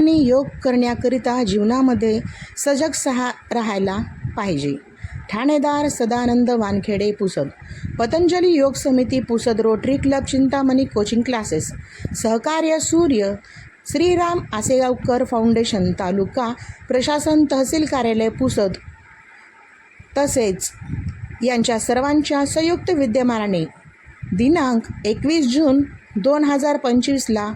सर्वांनी योग करण्याकरिता जीवनामध्ये सजग सहा राहायला पाहिजे. ठाणेदार Sadanand Wankhede Pusad. Patanjali Yog Samiti Pusad Rotary Club Chintamani coaching classes. सहकार्य सूर्य. श्रीराम आसेगावकर फाउंडेशन तालुका प्रशासन तहसील कार्यालय पुसद. तसेच यांच्या सर्वांच्या संयुक्त विद्यमानाने दिनांक एकवीस जून दोन हजार पंचवीसला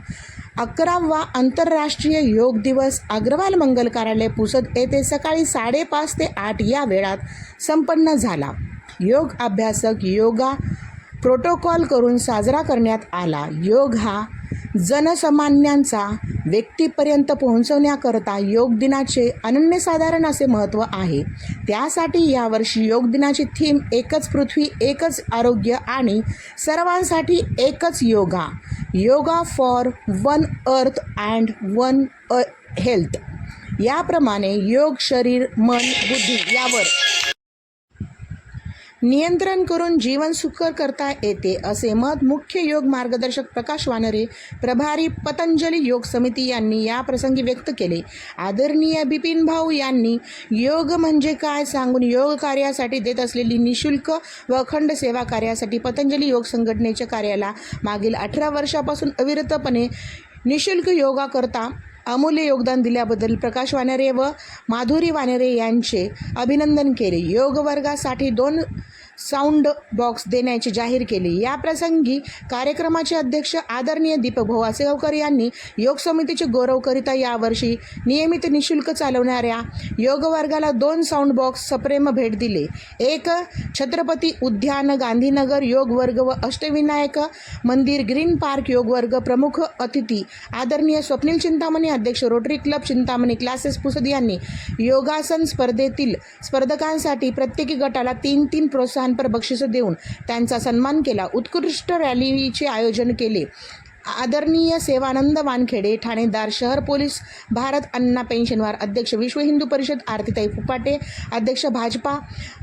अकरावा आंतरराष्ट्रीय योग दिवस अग्रवाल मंगल कार्यालय पुसद येथे सकाळी साडेपाच ते आठ या वेळात संपन्न झाला. योग अभ्यासक योगा प्रोटोकॉल करून साजरा करण्यात आला. योग हा जनसामान्यांचा व्यक्तीपर्यंत पोहोचवण्याकरता योग दिनाचे अनन्यसाधारण असे महत्त्व आहे. त्यासाठी यावर्षी योग दिनाची थीम एकच पृथ्वी एकच आरोग्य आणि सर्वांसाठी एकच yoga. Yoga for one earth and one health. याप्रमाणे योग शरीर मन बुद्धी यावर नियंत्रण करून जीवन सुकर करता येते असे मत मुख्य योग मार्गदर्शक प्रकाश वानरे प्रभारी पतंजली योग समिती यांनी या प्रसंगी व्यक्त केले. आदरणीय बिपिन भाऊ यांनी योग म्हणजे काय सांगून योग कार्यासाठी देत असलेली निशुल्क व अखंड सेवा कार्यासाठी पतंजली योग संघटनेच्या कार्याला मागील अठरा वर्षापासून अविरतपणे निशुल्क योगा करता अमूल्य योगदान दिल्याबद्दल प्रकाश वानेरे व माधुरी वानेरे यांचे अभिनंदन केले. योग वर्गासाठी दोन साऊंड बॉक्स देण्याचे जाहीर केले. या प्रसंगी कार्यक्रमाचे अध्यक्ष आदरणीय दीपक भाऊ यांनी योग समितीचे गौरव करिता यावर्षी नियमित निशुल्क चालवणाऱ्या योग वर्गाला दोन साऊंड बॉक्स सप्रेम भेट दिले. एक छत्रपती उद्यान गांधीनगर योग वर्ग व अष्टविनायक मंदिर ग्रीन पार्क योग वर्ग प्रमुख अतिथी आदरणीय स्वप्नील चिंतामणी अध्यक्ष Rotary Club Chintamani classes Pusad यांनी योगासन स्पर्धेतील स्पर्धकांसाठी प्रत्येकी गटाला तीन तीन प्रोत्साहन प्रोत्साहनपर बक्षिसं देऊन त्यांचा सन्मान केला. उत्कृष्ट रॅलीचे आयोजन केले. आदरणीय सेवानंद वानखेडे ठाणेदार शहर पोलीस भारत अण्णा पेन्शनवार अध्यक्ष विश्व हिंदू परिषद आरतीताई फुफाटे अध्यक्ष भाजपा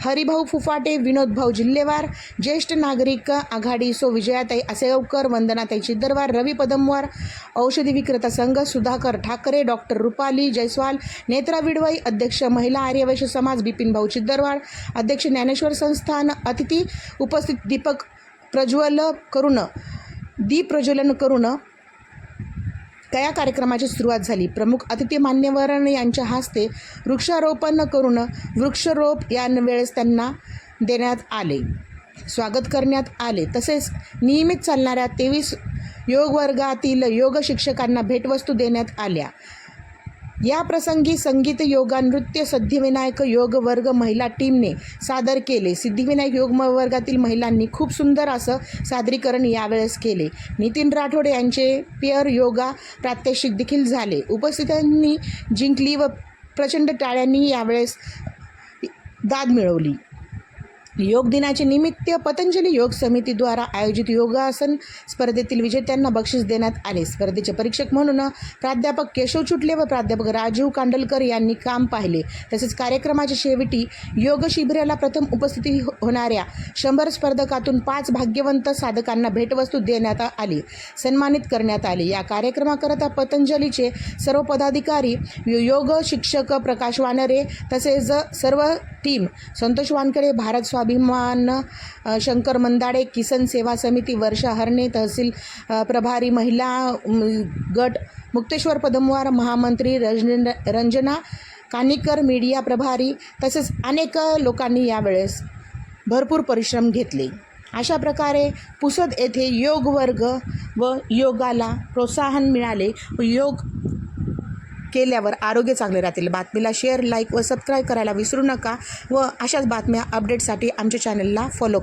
हरिभाऊ फुफाटे विनोदभाऊ जिल्हेवार ज्येष्ठ नागरिक आघाडी सो विजयाताई असेवकर वंदनाताई चिद्दरवार रवी पदमवार औषधी विक्रेता संघ सुधाकर ठाकरे डॉक्टर रुपाली जयस्वाल नेत्रा विडवाई अध्यक्ष महिला आर्यवैश्य समाज बिपिन भाऊ चिद्दरवार अध्यक्ष ज्ञानेश्वर संस्थान अतिथी उपस्थित दीपक प्रज्वल करून दीप प्रज्वलन करून कया कार्यक्रमाची सुरुवात झाली? प्रमुख अतिथी मान्यवरण यांच्या हस्ते वृक्षारोपण करून वृक्षरोप या वेळेस त्यांना देण्यात आले. स्वागत करण्यात आले. तसेच नियमित चालणाऱ्या तेवीस योग वर्गातील योग शिक्षकांना भेटवस्तू देण्यात आल्या. या प्रसंगी संगीत योगा नृत्य सिद्धिविनायक योग वर्ग महिला टीमने सादर केले. सिद्धिविनायक योग वर्गातील महिलांनी खूप सुंदर असं सादरीकरण यावेळेस केले. नितीन राठोड यांचे पेअर योगा प्रात्यक्षिक देखील झाले. उपस्थितांनी जिंकली व प्रचंड टाळ्यांनी यावेळेस दाद मिळवली. योग दिनाचे निमित्त पतंजली योग समितीद्वारा आयोजित योगासन स्पर्धेतील विजेत्यांना बक्षीस देण्यात आले. स्पर्धेचे परीक्षक म्हणून प्राध्यापक केशव चुटले व प्राध्यापक राजीव कांडलकर यांनी काम पाहिले. तसेच कार्यक्रमाच्या शेवटी योग शिबिराला प्रथम उपस्थिती हो- होणाऱ्या शंभर स्पर्धकातून पाच भाग्यवंत साधकांना भेटवस्तू देण्यात आली सन्मानित करण्यात आले. या कार्यक्रमाकरता पतंजलीचे सर्व पदाधिकारी योग शिक्षक प्रकाश वानरे तसेच सर्व टीम. संतोष वानकडे भारत स्वाभिमान शंकर मंदाडे किसन सेवा समिती वर्षा हरणे तहसील प्रभारी महिला गट मुक्तेश्वर पदमवार महामंत्री रंजन रंजना कानिकर मीडिया प्रभारी तसेच अनेक लोकांनी यावेळेस भरपूर परिश्रम घेतले. अशा प्रकारे पुसद येथे योग वर्ग व योगाला प्रोत्साहन मिळाले. व योग केल्यावर आरोग्य चांगले राहतील. बातमीला शेअर लाईक व सबस्क्राईब करायला विसरू नका व अशाच बातम्या अपडेटसाठी आमच्या चॅनलला फॉलो करा.